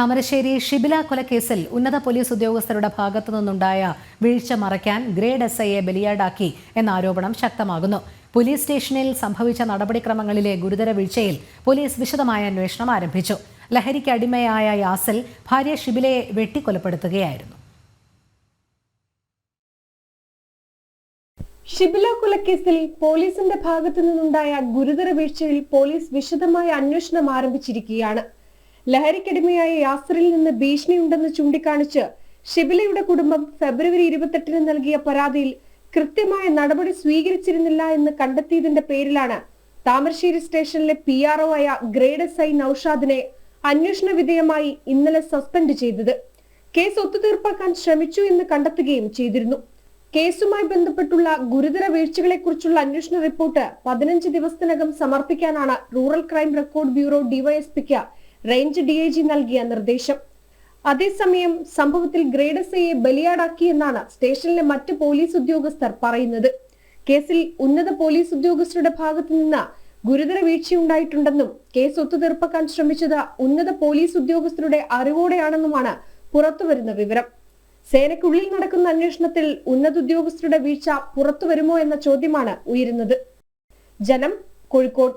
താമരശ്ശേരി ഷിബില കൊലക്കേസിൽ ഉന്നത പോലീസ് ഉദ്യോഗസ്ഥരുടെ ഭാഗത്തു നിന്നുണ്ടായ വീഴ്ച മറയ്ക്കാൻ ഗ്രേഡ് എസ് ഐയെ ബലിയാടാക്കി എന്ന ആരോപണം ശക്തമാകുന്നു. പോലീസ് സ്റ്റേഷനിൽ സംഭവിച്ച നടപടിക്രമങ്ങളിലെ ഗുരുതര വീഴ്ചയിൽ പോലീസ് വിശദമായ അന്വേഷണം ആരംഭിച്ചു. ലഹരിക്ക് അടിമയായ യാസിൽ ഭാര്യ ഷിബിലയെ വെട്ടിക്കൊലപ്പെടുത്തുകയായിരുന്നു. ഷിബില കൊലക്കേസിൽ പോലീസിന്റെ ഭാഗത്തു നിന്നുണ്ടായ ഗുരുതര വീഴ്ചയിൽ പോലീസ് വിശദമായ അന്വേഷണം ആരംഭിച്ചിരിക്കുകയാണ്. ലഹരിക്കടിമയായ യാസറിൽ നിന്ന് ഭീഷണിയുണ്ടെന്ന് ചൂണ്ടിക്കാണിച്ച് ഷിബിലയുടെ കുടുംബം ഫെബ്രുവരി ഇരുപത്തെട്ടിന് നൽകിയ പരാതിയിൽ കൃത്യമായ നടപടി സ്വീകരിച്ചിരുന്നില്ല എന്ന് കണ്ടെത്തിയതിന്റെ പേരിലാണ് താമരശ്ശേരി സ്റ്റേഷനിലെ പി ആർ ഒ ആയ ഗ്രേഡ് എസ് ഐ നൌഷാദിനെ അന്വേഷണ വിധേയമായി ഇന്നലെ സസ്പെൻഡ് ചെയ്തത്. കേസ് ഒത്തുതീർപ്പാക്കാൻ ശ്രമിച്ചു എന്ന് കണ്ടെത്തുകയും ചെയ്തിരുന്നു. കേസുമായി ബന്ധപ്പെട്ടുള്ള ഗുരുതര വീഴ്ചകളെക്കുറിച്ചുള്ള അന്വേഷണ റിപ്പോർട്ട് പതിനഞ്ച് ദിവസത്തിനകം സമർപ്പിക്കാനാണ് റൂറൽ ക്രൈം റെക്കോർഡ് ബ്യൂറോ ഡിവൈഎസ്പിക്ക് റേഞ്ച് ഡി ഐ ജി നൽകിയ നിർദ്ദേശം. അതേസമയം സംഭവത്തിൽ ഗ്രേഡ് എസ് ബലിയാടാക്കിയെന്നാണ് സ്റ്റേഷനിലെ മറ്റ് പോലീസ് ഉദ്യോഗസ്ഥർ പറയുന്നത്. കേസിൽ ഉന്നത പോലീസ് ഉദ്യോഗസ്ഥരുടെ ഭാഗത്തു നിന്ന് ഗുരുതര വീഴ്ചയുണ്ടായിട്ടുണ്ടെന്നും കേസ് ഒത്തുതീർപ്പാക്കാൻ ശ്രമിച്ചത് ഉന്നത പോലീസ് ഉദ്യോഗസ്ഥരുടെ അറിവോടെയാണെന്നുമാണ് പുറത്തുവരുന്ന വിവരം. സേനയ്ക്കുള്ളിൽ നടക്കുന്ന അന്വേഷണത്തിൽ ഉന്നത ഉദ്യോഗസ്ഥരുടെ വീഴ്ച പുറത്തുവരുമോ എന്ന ചോദ്യമാണ് ഉയരുന്നത്. ജനം കോഴിക്കോട്.